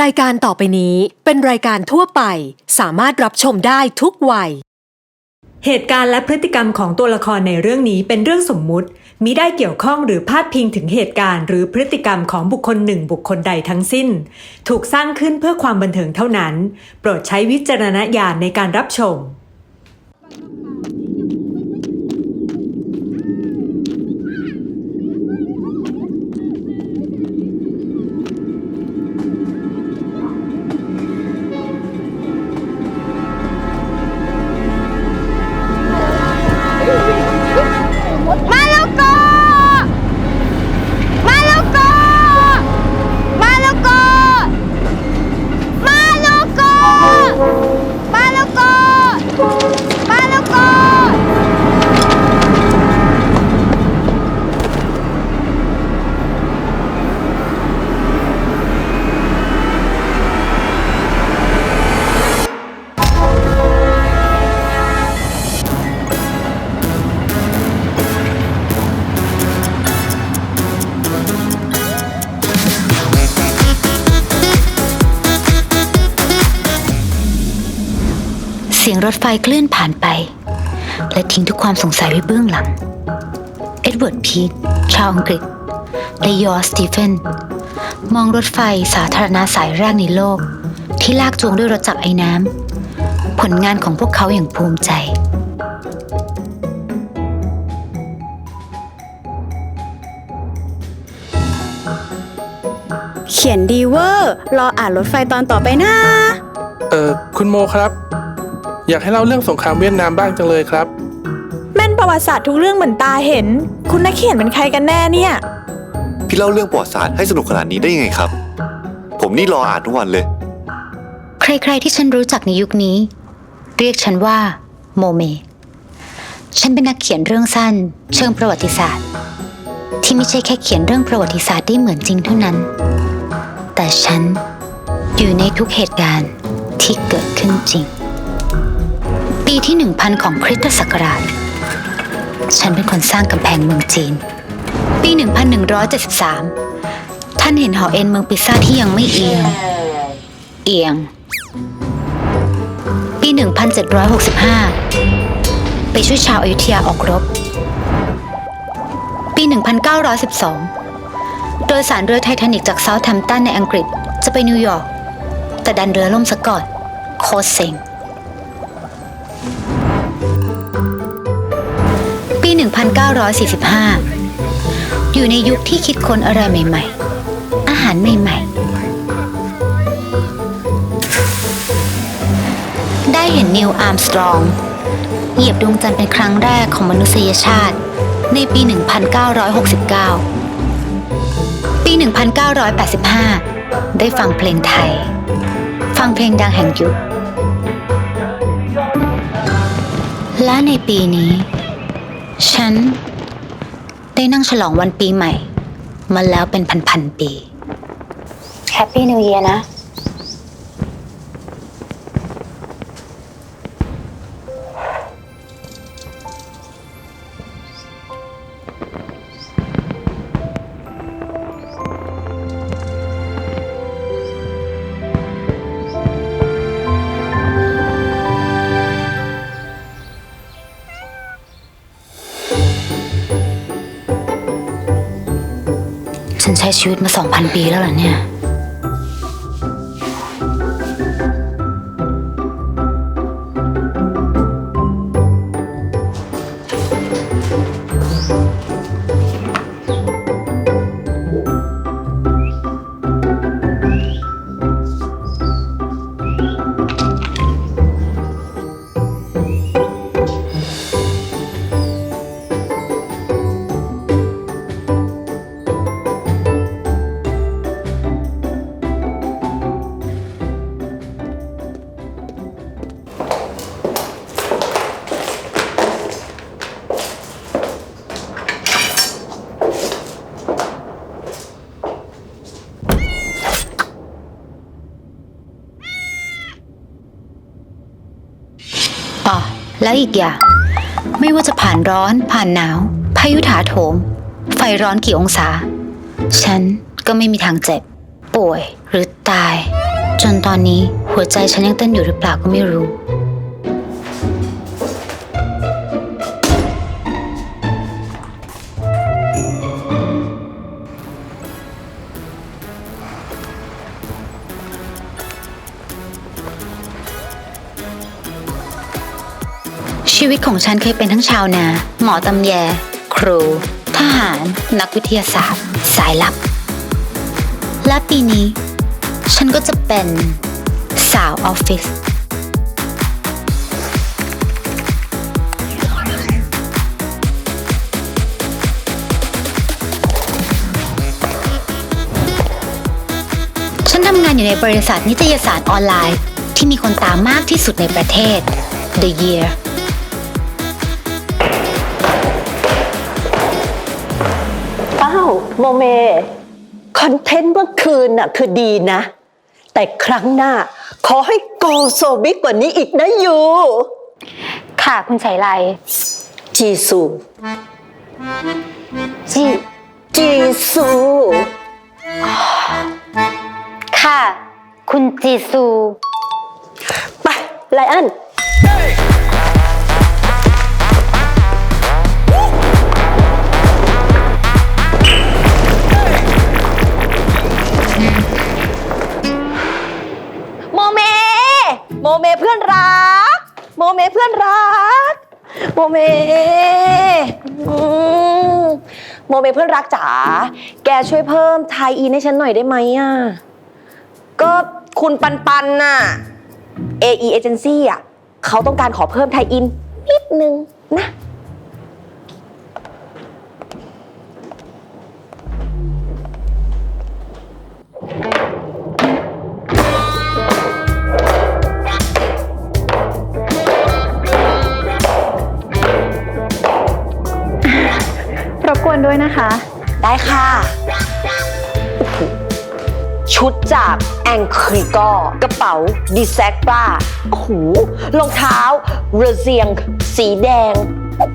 รายการต่อไปนี้เป็นรายการทั่วไป สามารถรับชมได้ทุกวัย เหตุการณ์และพฤติกรรมของตัวละครในเรื่องนี้เป็นเรื่องสมมุติมิได้เกี่ยวข้องหรือพาดพิงถึงเหตุการณ์ หรือพฤติกรรมของบุคคลหนึ่งบุคคลใดทั้งสิ้น ถูกสร้างขึ้นเพื่อความบันเทิงเท่านั้น โปรดใช้วิจารณญาณในการรับชม รถไฟเคลื่อนผ่านไป และทิ้งทุกความสงสัยไว้เบื้องหลัง เอ็ดเวิร์ดพีทชาวอังกฤษ และยอร์สตีเฟน มองรถไฟสาธารณะสายแรกในโลก ที่ลากจูงด้วยรถจักรไอ้น้ำ ผลงานของพวกเขาอย่างภูมิใจเขียนดีเวอร์ รออ่านรถไฟตอนต่อไปนะ เออคุณโมครับ อยากให้เล่าเรื่องสงครามเวียดนามบ้างจังเลยครับ แม่นประวัติศาสตร์ทุกเรื่องเหมือนตาเห็น คุณนักเขียนเป็นใครกันแน่เนี่ย พี่เล่าเรื่องประวัติศาสตร์ให้สนุกขนาดนี้ได้ยังไงครับ ผมนี่รออ่านทุกวันเลย ใครๆที่ฉันรู้จักในยุคนี้ เรียกฉันว่าโมเม ฉันเป็นนักเขียนเรื่องสั้น เชิงประวัติศาสตร์ ที่ไม่ใช่แค่เขียนเรื่องประวัติศาสตร์ได้เหมือนจริงเท่านั้น แต่ฉันอยู่ในทุกเหตุการณ์ที่เกิดขึ้นจริงปี ที่ 1000 ของคริสตศักราช ฉันเป็นคนสร้างกำแพงเมืองจีน ปี 1173 ท่านเห็นหอเอ็นเมืองปิซ่าที่ยังไม่เอียง เอียง ปี 1765 ไปช่วยชาวอยุธยาออกรบ ปี 1912 โดยสารเรือไททานิกจากเซาท์แฮมป์ตันในอังกฤษจะไปนิวยอร์กแต่ดันเรือล่มซะก่อนโคตรเซ็ง 1945 อยู่ในยุคที่คิดค้นอะไรใหม่ ๆ อาหารใหม่ ๆ ได้เห็นนิวอาร์มสตรอง เหยียบดวงจันทร์เป็นครั้งแรกของมนุษยชาติในปี 1969 ปี 1985 ได้ฟังเพลงไทย ฟังเพลงดังแห่งยุค และในปีนี้ ฉัน ได้นั่งฉลองวันปีใหม่ มาแล้วเป็นพันๆปี แฮปปี้นิวเยียนะ ชีวิตมาสองพันปีแล้วเหรอเนี่ย แล้วอีกอย่าง ไม่ว่าจะผ่านร้อนผ่านหนาว พายุถาโถม ไฟร้อนกี่องศา ฉันก็ไม่มีทางเจ็บ ป่วยหรือตาย จนตอนนี้หัวใจฉันยังเต้นอยู่หรือเปล่าก็ไม่รู้ ชีวิตของฉันเคยเป็นทั้งชาวนา หมอตำแย ครู ทหาร นักวิทยาศาสตร์ สายลับ และปีนี้ ฉันก็จะเป็นสาวออฟฟิศฉันทำงานอยู่ในบริษัทนิตยสารออนไลน์ ที่มีคนตามมากที่สุดในประเทศ The Year โมเม คอนเทนต์เมื่อคืนน่ะคือดีนะ แต่ครั้งหน้า ขอให้โกโซบิ๊กกว่านี้อีกนะยู ค่ะคุณชัยไลจีซูจีจีซูค่ะ คุณจีซู ไปไลอัน โมเมเพื่อนรัก โมเมเพื่อนรัก โมเมอืมโมเมเพื่อนรักจ๋าแกช่วยเพิ่มไทยอินให้ฉันหน่อยได้ไหมอะก็คุณปันปันน่ะ AE Agency อะเขาต้องการขอเพิ่มไทยอินนิดนึงนะ ด้วยนะคะ ได้ค่ะโอ้โหชุดจากแองคริกอกระเป๋าดีแซกบ้าโอ้โหรองเท้าเรเซียง สีแดง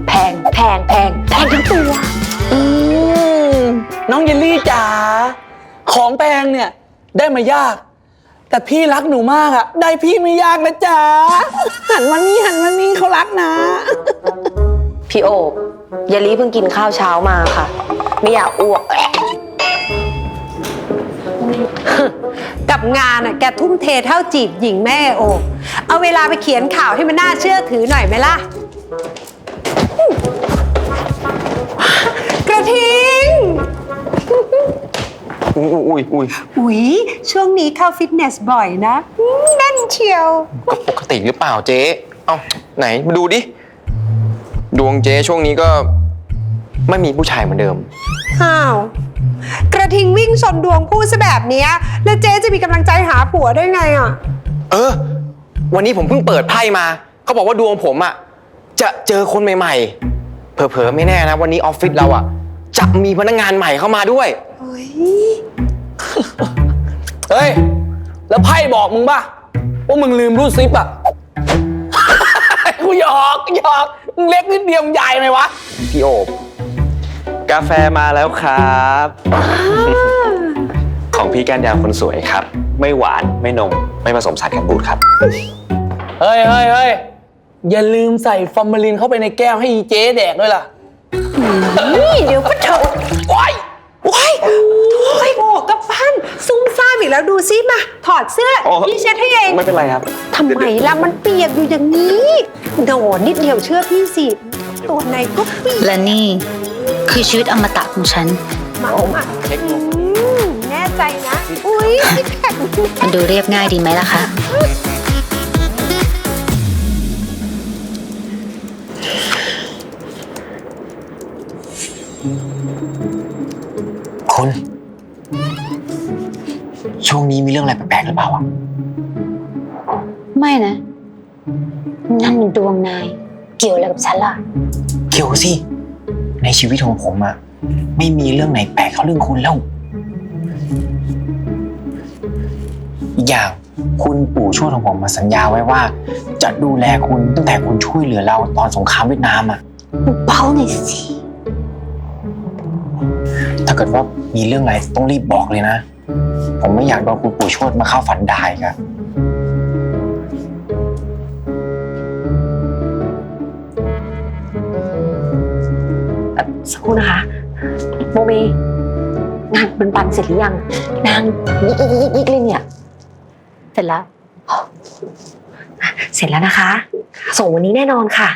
แพงแพงแพงแพงทั้งตัว อืมน้องเยลลี่จ๋าของแพงเนี่ย ได้มายาก แต่พี่รักหนูมากอะได้พี่ไม่ยากนะจ๊ะหันมานี่หันมานี่เขารักนะ พี่โอบ ยายลีเพิ่งกินข้าวเช้ามาค่ะ ไม่อยากอ้วกแอะกับงานอะแกทุ่มเทเท่าจีบหญิงแม่โอบเอาเวลาไปเขียนข่าวให้มันน่าเชื่อถือหน่อยไหมล่ะ กระทิง อุ้ยอุ้ยอุ้ยอุ๊ย ช่วงนี้เข้าฟิตเนสบ่อยนะอืมแน่นเชียว ก็ปกติหรือเปล่าเจ๊ เอ้าไหนมาดูดิ ดวงเจ๊ช่วงนี้ก็ไม่มีผู้ชายเหมือนเดิม อ้าว กระทิงวิ่งชนดวงพูดซะแบบเนี้ยแล้วเจ๊จะมีกำลังใจหาผัวได้ไงอะ เออ วันนี้ผมเพิ่งเปิดไพ่มา เขาบอกว่าดวงผมอะจะเจอคนใหม่ ๆ เผลอๆไม่แน่นะ วันนี้ออฟฟิศเราอะจะมีพนักงานใหม่เข้ามาด้วยเฮ้ย แล้วไพ่บอกมึงป่ะว่ามึงลืมรูดซิปอะกูหยอกหยอก มึงเล็กนิดเดียวมึงใหญ่ไหมวะ พี่โอบกาแฟมาแล้วครับ ของพี่แก้นยาวคนสวยครับ ไม่หวานไม่นม ไม่ผสมสารกันบูดครับ เฮ้ยเฮ้ยเฮ้ยอย่าลืมใส่ฟอร์มาลินเข้าไปในแก้วให้อีเจ๊แดกด้วยล่ะ นี่เดี๋ยวก็เถอะว้ายว้ายโอ้ยโอ้กับพันซุ่มซ่ามอีกแล้วดูซิมา ถอดเสื้อ โอ้ พี่เช็ดให้เอง ไม่เป็นไรครับทำไมล่ะ มันเปียกอยู่อย่างนี้ โดนนิดเดียวเชื่อพี่สิ ตัวไหนก็เปียกและนี่คือชีวิตอมตะของฉัน มามาอืมแน่ใจนะ อุ้ยพี่แข็งมันดูเรียบง่ายดีไหมล่ะคะ คุณ ช่วงนี้มีเรื่องอะไรแปลกๆหรือเปล่าอะไม่นะ นั่นดวงนายเกี่ยวอะไรกับฉันล่ะ เกี่ยวสิ ในชีวิตของผมอะไม่มีเรื่องไหนแปลกเท่าเรื่องคุณแล้วอีกอย่างคุณปู่ช่วยของผมมาสัญญาไว้ว่า จะดูแลคุณตั้งแต่คุณช่วยเหลือเราตอนสงครามเวียดนามอะเบาหน่อยสิถ้าเกิดว่ามีเรื่องอะไรต้องรีบบอกเลยนะไผมไม่อยากโดนคุณปู่โชดมาเข้าฝันได้ครับ รู่นะคะโมเมงานมันปันเสร็จหรือยัง นางยิกยิกยิกยิกเลยเนี่ย เสร็จแล้ว เสร็จแล้วนะคะ ส่งวันนี้แน่นอนค่ะ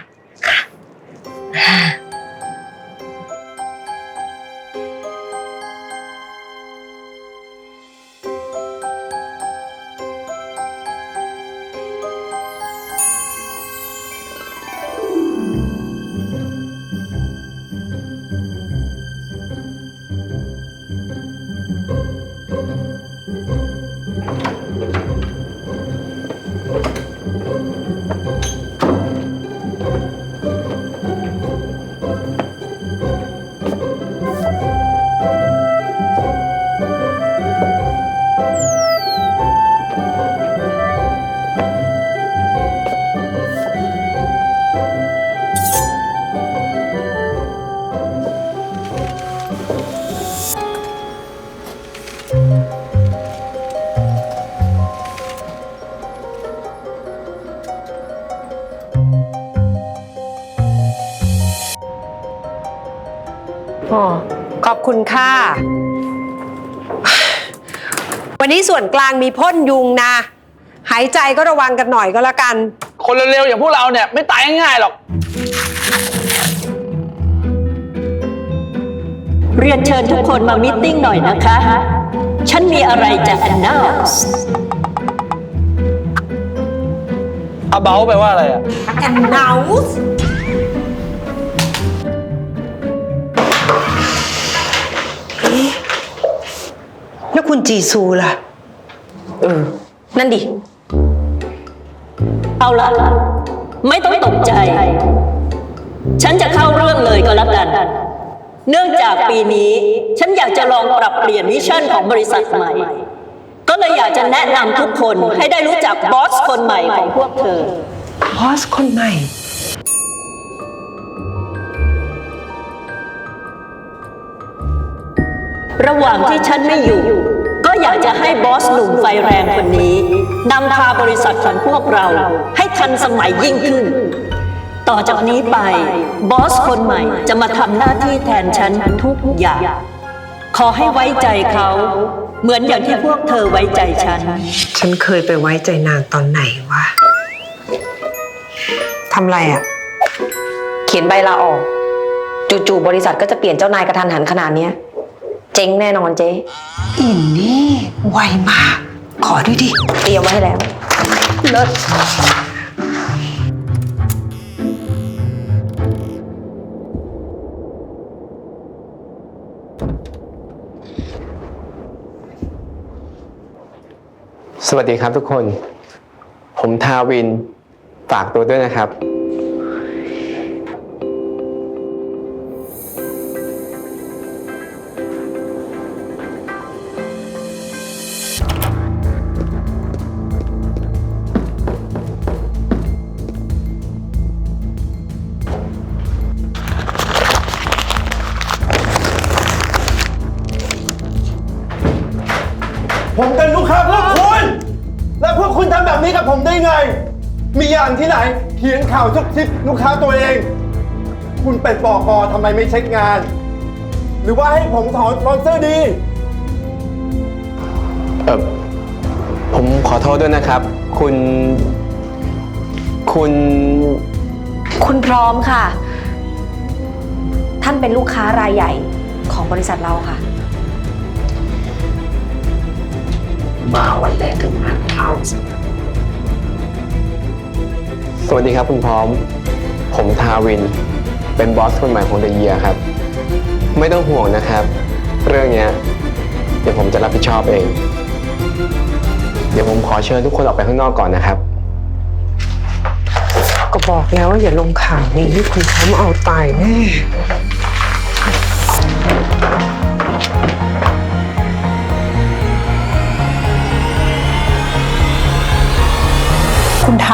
อ๋อขอบคุณค่ะ วันนี้ส่วนกลางมีพ่นยุงนะ หายใจก็ระวังกันหน่อยก็แล้วกัน คนเร็วๆอย่างพวกเราเนี่ยไม่ตายง่ายๆหรอก เรียนเชิญทุกคนมามิทติ้งหน่อยนะคะ ฉันมีอะไรจะ announce about แปลว่าอะไรอะ announce คุณจีซูล่ะ เออ นั่นดิ เอาละไม่ต้องตกใจ ฉันจะเข้าเรื่องเลยก็แล้วกัน เนื่องจากปีนี้ ฉันอยากจะลองปรับเปลี่ยนวิชั่นของบริษัทใหม่ ก็เลยอยากจะแนะนำทุกคนให้ได้รู้จักบอสคนใหม่ของพวกเธอ บอสคนใหม่ ระหว่างที่ฉันไม่อยู่ก็ อยากจะให้บอสหนุ่มไฟแรงคนนี้นำพาบริษัทของพวกเราให้ทันสมัยยิ่งขึ้น ต่อจากนี้ไปบอสคนใหม่จะมาทำหน้าที่แทนฉันทุกอย่าง ขอให้ไว้ใจเขา เหมือนอย่างที่พวกเธอไว้ใจฉัน ฉันเคยไปไว้ใจนางตอนไหนวะทำไรอะ เขียนใบลาออก จู่ๆบริษัทก็จะเปลี่ยนเจ้านายกระทันหันขนาดเนี้ย เจ๊งแน่นอนเจ๊ อินนี่ไวมาก ขอด้วยดิ เตรียมไว้ให้แล้ว เลิศสวัสดีครับทุกคน ผมทาวิน ฝากตัวด้วยนะครับ ผมเป็นลูกค้าพวกคุณ แล้วพวกคุณทำแบบนี้กับผมได้ไง มีอย่างที่ไหนเขียนข่าวซุกซิบลูกค้าตัวเอง คุณเป็นปอกอทำไมไม่เช็คงาน หรือว่าให้ผมถอนสปอนเซอร์ดี เออผมขอโทษด้วยนะครับ คุณ คุณ คุณพร้อมค่ะ ท่านเป็นลูกค้ารายใหญ่ของบริษัทเราค่ะ สวัสดีครับคุณพร้อม ผมทาวิน เป็นบอสคนใหม่ของเดเยียครับ ไม่ต้องห่วงนะครับ เรื่องเนี้ยเดี๋ยวผมจะรับผิดชอบเอง เดี๋ยวผมขอเชิญทุกคนออกไปข้างนอกก่อนนะครับ ก็บอกแล้วว่าอย่าลงข่าวนี้คุณพร้อมเอาตายแน่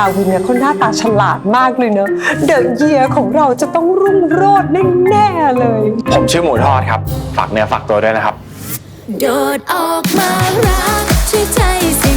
าวินเนี่ยเขาหน้าตาฉลาดมากเลยเนอะเดอะเยียของเราจะต้องรุ่งโรจน์แน่ๆเลย ผมชื่อหมูทอดครับ ฝากเนื้อฝากตัวด้วยนะครับ โดดออกมารักช่วยใจสิ่ง